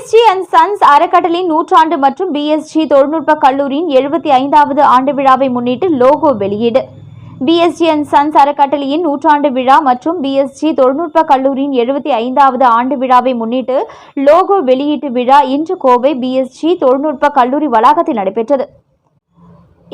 And sons அறக்கட்டளையின் நூற்றாண்டு மற்றும் பிஎஸ்ஜி தொழில்நுட்ப கல்லூரியின் எழுபத்தி ஐந்தாவது ஆண்டு விழாவை முன்னிட்டு லோகோ வெளியீடு. பிஎஸ்ஜி அண்ட் சன்ஸ் அறக்கட்டளையின் நூற்றாண்டு விழா மற்றும் பிஎஸ்ஜி தொழில்நுட்ப கல்லூரியின் எழுபத்தி ஐந்தாவது ஆண்டு விழாவை முன்னிட்டு லோகோ வெளியீட்டு விழா இன்று கோவை பிஎஸ்ஜி தொழில்நுட்ப கல்லூரி வளாகத்தில் நடைபெற்றது.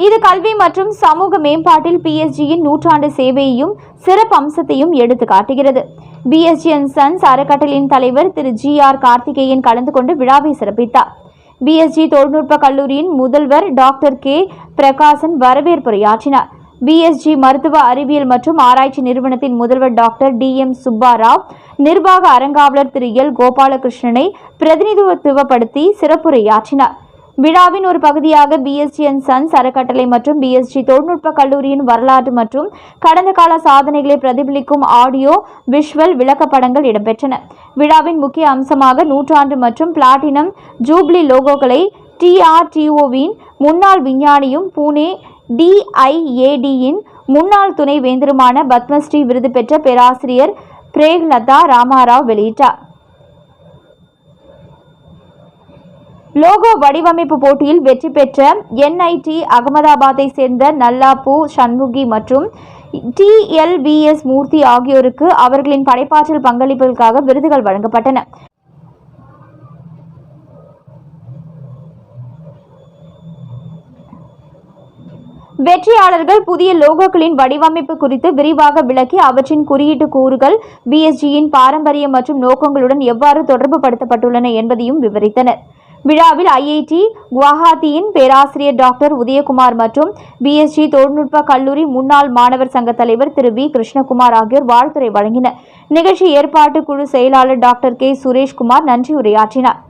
இது கல்வி மற்றும் சமூக மேம்பாட்டில் பிஎஸ்ஜியின் நூற்றாண்டு சேவையையும் சிறப்பு அம்சத்தையும் எடுத்து காட்டுகிறது. பிஎஸ்ஜி அண்ட் சன்ஸ் அறக்கட்டளையின் தலைவர் திரு ஜி ஆர் கார்த்திகேயன் கலந்து கொண்டு விழாவை சிறப்பித்தார். பிஎஸ்ஜி தொழில்நுட்ப கல்லூரியின் முதல்வர் டாக்டர் கே. பிரகாசன் வரவேற்புரையாற்றினார். பிஎஸ்ஜி மருத்துவ அறிவியல் மற்றும் ஆராய்ச்சி நிறுவனத்தின் முதல்வர் டாக்டர் டி எம் சுப்பாராவ் நிர்வாக அறங்காவலர் திரு எல். கோபாலகிருஷ்ணனை பிரதிநிதித்துவப்படுத்தி சிறப்புரையாற்றினார். விழாவின் ஒரு பகுதியாக பிஎஸ்டி அண்ட் சன்ஸ் அறக்கட்டளை மற்றும் பிஎஸ்ஜி தொழில்நுட்ப கல்லூரியின் வரலாறு மற்றும் கடந்த கால சாதனைகளை பிரதிபலிக்கும் ஆடியோ விஷுவல் விளக்கப்படங்கள் இடம்பெற்றன. விழாவின் முக்கிய அம்சமாக நூற்றாண்டு மற்றும் பிளாட்டினம் ஜூப்ளி லோகோக்களை டிஆர்டிஓவின் முன்னாள் விஞ்ஞானியும் பூனே டிஐஏடியின் முன்னாள் துணை வேந்தருமான பத்மஸ்ரீ விருது பெற்ற பேராசிரியர் பிரேக்லதா ராமாராவ் வெளியிட்டார். லோகோ வடிவமைப்பு போட்டியில் வெற்றி பெற்ற என்ஐடி அகமதாபாத்தை சேர்ந்த நல்லாபு சண்முகி மற்றும் டிஎல்விஎஸ் மூர்த்தி ஆகியோருக்கு அவர்களின் படைப்பாற்றல் பங்களிப்புகளுக்காக விருதுகள் வழங்கப்பட்டன. வெற்றியாளர்கள் புதிய லோகோக்களின் வடிவமைப்பு குறித்து விரிவாக விளக்கி அவற்றின் குறியீட்டு கூறுகள் பிஎஸ்ஜியின் பாரம்பரியம் மற்றும் நோக்கங்களுடன் எவ்வாறு தொடர்பு படுத்தப்பட்டுள்ளன என்பதையும் விவரித்தனர். விழாவில் ஐஐடி குவஹாத்தியின் பேராசிரியர் டாக்டர் உதயகுமார் மற்றும் பிஎஸ்ஜி தொழில்நுட்ப கல்லூரி முன்னாள் மாணவர் சங்க தலைவர் திரு வி கிருஷ்ணகுமார் ஆகியோர் வாழ்த்துரை வழங்கினர். நிகழ்ச்சி ஏற்பாட்டு குழு செயலாளர் டாக்டர் கே. சுரேஷ்குமார் நன்றி உரையாற்றினார்.